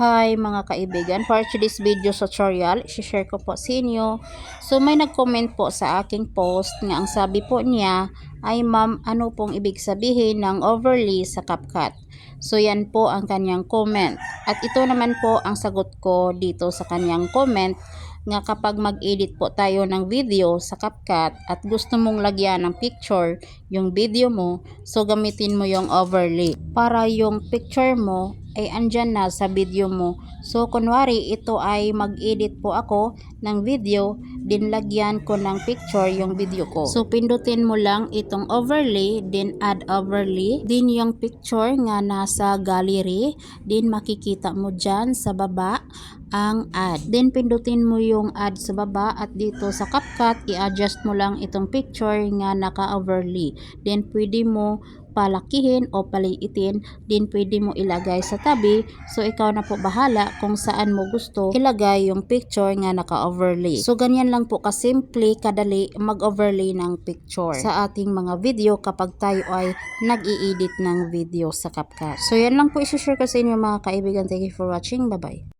Hi mga kaibigan, for today's video tutorial, share ko po sa inyo. So may nag-comment po sa aking post nga ang sabi po niya ay ma'am ano pong ibig sabihin ng overlay sa CapCut. So yan po ang kanyang comment. At ito naman po ang sagot ko dito sa kanyang comment nga kapag mag-edit po tayo ng video sa CapCut at gusto mong lagyan ng picture yung video mo, so gamitin mo yung overlay para yung picture mo ay andyan na sa video mo. So, kunwari, ito ay mag-edit po ako ng video, din lagyan ko ng picture yung video ko. So, pindutin mo lang itong overlay, then add overlay, din yung picture nga nasa gallery, din makikita mo dyan sa baba ang add. Then, pindutin mo yung add sa baba at dito sa CapCut, i-adjust mo lang itong picture nga naka-overlay. Then, pwede mo palakihin o paliitin, din pwede mo ilagay sa tabi. So, ikaw na po bahala kung saan mo gusto ilagay yung picture nga naka-overlay. So, ganyan lang po kasimple, kadali mag-overlay ng picture sa ating mga video kapag tayo ay nag-i-edit ng video sa CapCut. So, yan lang po isi-share ko sa inyo mga kaibigan. Thank you for watching. Bye-bye.